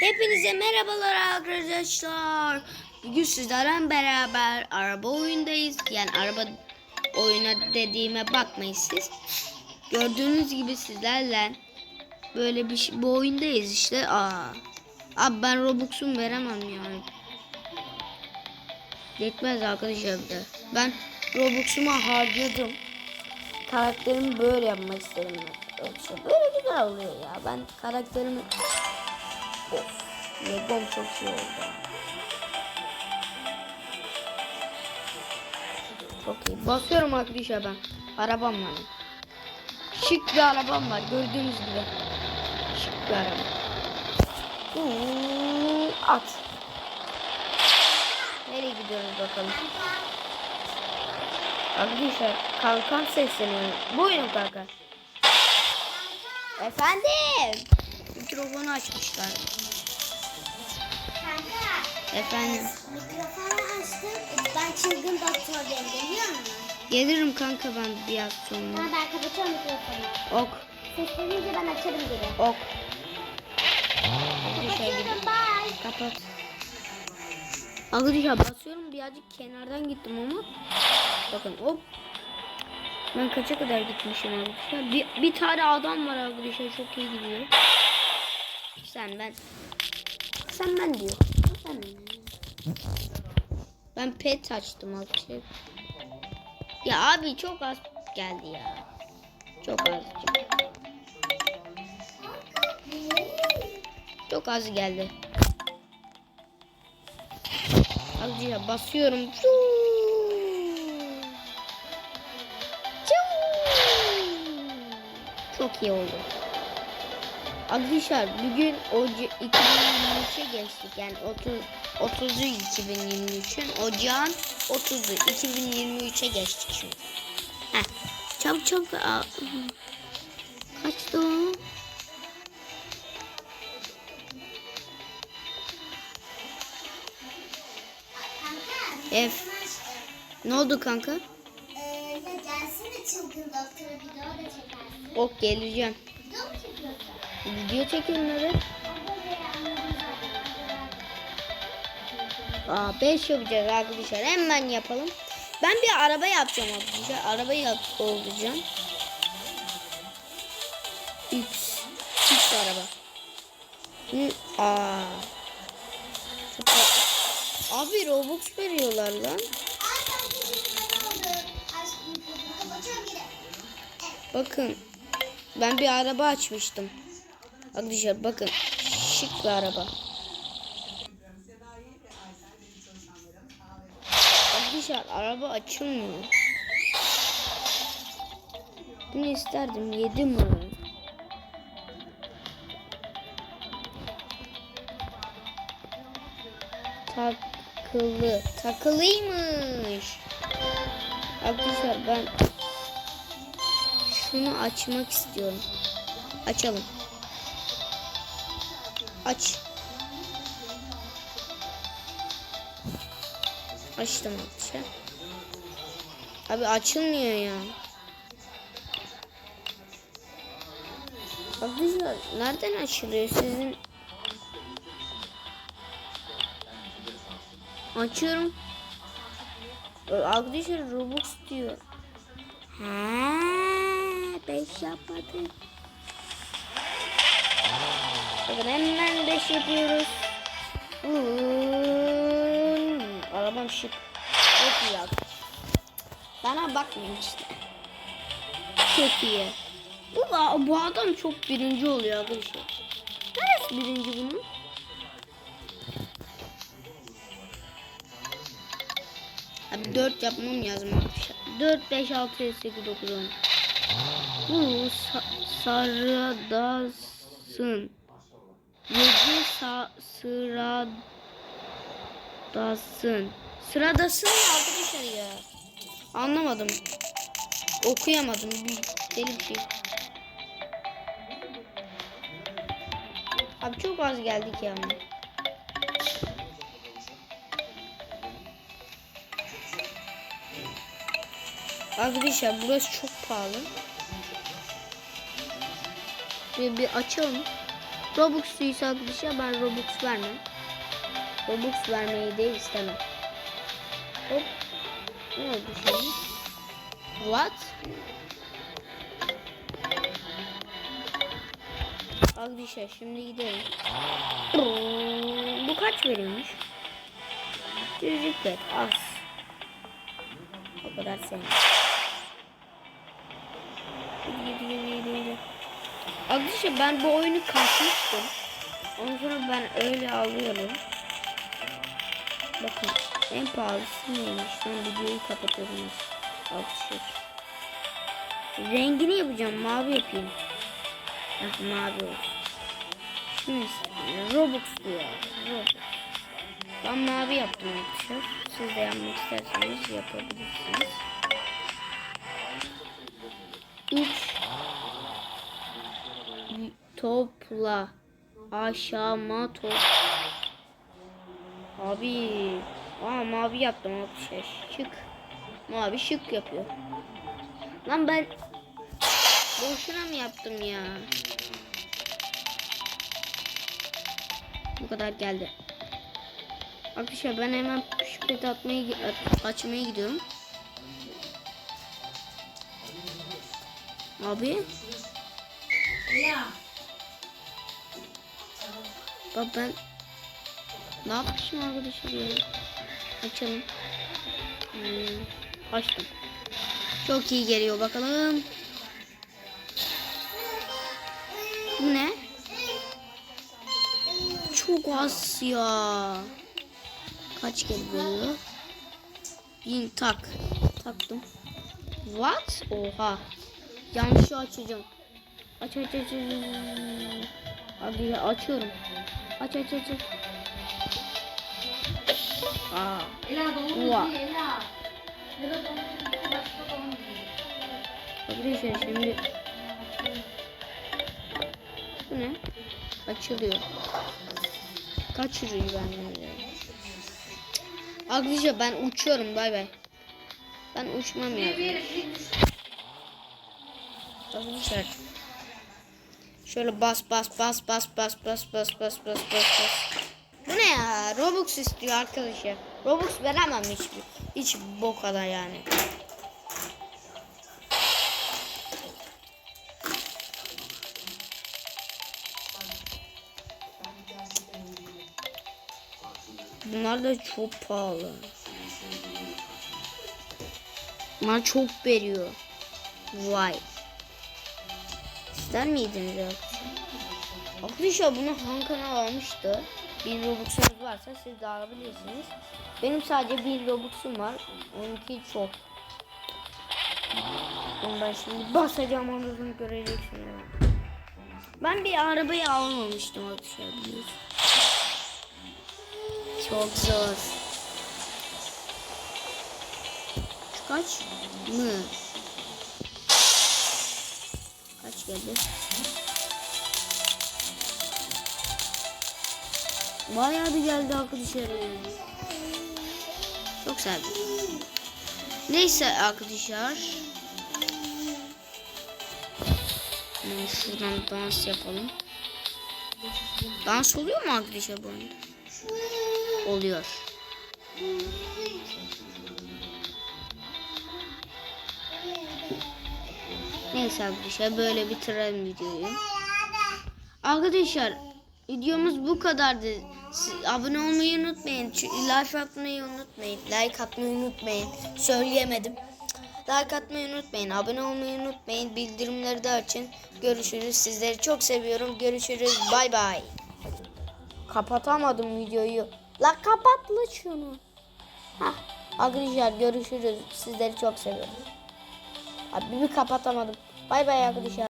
Hepinize merhabalar arkadaşlar. Bugün sizlerle beraber araba oyundayız. Yani araba oyuna dediğime bakmayın siz. Gördüğünüz gibi sizlerle böyle bir şey, bu oyundayız işte. Aa. Abi ben Robux'um veremem yani. Yetmez arkadaşlar bir de. Ben Robux'umu harcadım. Karakterimi böyle yapmak istedim. Böyle güzel oluyor ya. Ben karakterimi Of. Legom çok iyi oldu. Çok iyi. Basıyorum arkadaşlar ben. Arabam var. Şık bir arabam var. Gördüğünüz gibi. Şık bir araba. At. Nereye gidiyoruz bakalım. Arkadaşlar kalkan sesleniyor. Buyurun kalkan. Efendim. Mikrofonu açmışlar. Kanka, Efendim. mikrofonu açtım. Ben çılgın doktordayım, biliyor musun? Gelirim kanka ben biraz sonra. Ha, ben kapatıyorum mikrofonu. Ok, Seslenince ben açarım geri. ok. Kapatıyorum, bye. Kapat. Arkadaşlar basıyorum birazcık kenardan gittim ama. Bakın hop. Ben kaça kadar gitmişim arkadaşlar. Bir, bir tane adam var arkadaşlar çok iyi gidiyor. Sen ben. Sen ben diyor. Sen ben pet açtım arkadaşlar. Ya abi çok az geldi ya. Çok az. Çok az geldi. Azıcık basıyorum. Çok iyi oldu. Arkadaşlar bugün Oca 2023'e geçtik. Yani 30 30'u 2023'ün ocağın 30'u 2023'e geçtik şimdi. Heh. Çabuk çabuk. Kaçtı o? Ev. Ne oldu kanka? Ee, gelsene çılgın doktora video da çekersin. Ok geleceğim. Video mu çekiyorsun? Video evet. Aa 5 yapacağız arkadaşlar. Hemen yapalım. Ben bir araba yapacağım arkadaşlar. Arabayı yap olacağım. X. X araba. Hı, aa. Abi Robux veriyorlar lan. Bakın. Ben bir araba açmıştım. Arkadaşlar bakın. Şık bir araba. Arkadaşlar araba açılmıyor. Bunu isterdim. Yedim mi? Takılı. Takılıymış. Arkadaşlar ben şunu açmak istiyorum. Açalım. Aç. Açtım arkadaşlar. Abi açılmıyor ya. Arkadaşlar nereden açılıyor sizin? Açıyorum. Arkadaşlar Robux diyor. Ha, beş yapmadık. Bakın hemen beş yapıyoruz. Hmm, arabam şık. Çok iyi yaptı. Bana bakmayın işte. Çok iyi. Bu, bu adam çok birinci oluyor arkadaşlar. Neresi birinci bunun? Abi 4 yapmam lazım arkadaşlar. 4, 5, 6, 7, 8, 9, 10. Bu sa sıradasın. 7 sa sıradasın. Sıradasın mı arkadaşlar ya? Anlamadım. Okuyamadım. Bir deli bir şey. Abi çok az geldik ya. ama. Arkadaşlar burası çok pahalı. Ve bir açalım. Robux'luysa arkadaşlar ben Robux vermem. Robux vermeyi de istemem. Hop. Ne oldu şimdi? What? Arkadaşlar şimdi gidelim. Bu kaç veriyormuş? Cücük ver az. O kadar sen. Yedi, yedi, yedi, yedi. Arkadaşlar ben bu oyunu kasmıştım. Ondan sonra ben öyle alıyorum. Bakın en pahalısı neymiş? Ben videoyu kapatıyorum. Arkadaşlar. Rengini yapacağım. Mavi yapayım. Heh, mavi olsun. Şimdi Robux diyor. Robux. Ben mavi yaptım arkadaşlar. Siz de yapmak isterseniz yapabilirsiniz. Topla aşama top. Abi. Aa mavi yaptım arkadaşlar. Şık. Mavi şık yapıyor. Lan ben boşuna mı yaptım ya? Bu kadar geldi. Arkadaşlar ben hemen şüphet atmaya at- açmaya gidiyorum. Abi. Ya. Bak ben ne yapmışım arkadaşlar ya? Açalım. Hmm, açtım. Çok iyi geliyor bakalım. Bu ne? Çok az ya. Kaç geliyor? Bin tak. Taktım. What? Oha. Yanlışı açacağım. Aç aç aç. aç. Ya, açıyorum. Aç aç aç. aç. Aa. Ela doğum Ela. Ela doğum günü başka doğum günü. Arkadaşlar şimdi bu ne? Açılıyor. Kaçırıyor de. Arkadaşlar ben uçuyorum bay bay. Ben uçmam ya. Arkadaşlar. Şöyle bas bas bas bas bas bas bas bas bas bas bas. Bu ne ya? Robux istiyor arkadaşlar. Robux veremem hiç hiç bu kadar yani. Bunlar da çok pahalı. Bunlar çok veriyor. Vay. İster miydiniz ya? Arkadaşlar bunu Han kanal almıştı. Bir Robux'unuz varsa siz de alabilirsiniz. Benim sadece bir Robux'um var. Onunki çok. Ben şimdi basacağım onu göreceksiniz. Ben bir arabayı almamıştım arkadaşlar biliyorsunuz. Çok zor. Kaç mı? Geldi? Bayağı bir geldi arkadaşlar. Çok sevdim. Neyse arkadaşlar. Şuradan dans yapalım. Dans oluyor mu arkadaşlar bu oyunda? oluyor. Neyse arkadaşlar böyle bitirelim videoyu. Arkadaşlar videomuz bu kadardı. Siz abone olmayı unutmayın. Like atmayı unutmayın. Like atmayı unutmayın. Söyleyemedim. Like atmayı unutmayın. Abone olmayı unutmayın. Bildirimleri de açın. Görüşürüz. Sizleri çok seviyorum. Görüşürüz. Bay bay. Kapatamadım videoyu. La kapat la şunu. Hah. Arkadaşlar görüşürüz. Sizleri çok seviyorum. Abi bir kapatamadım. Bay bay arkadaşlar.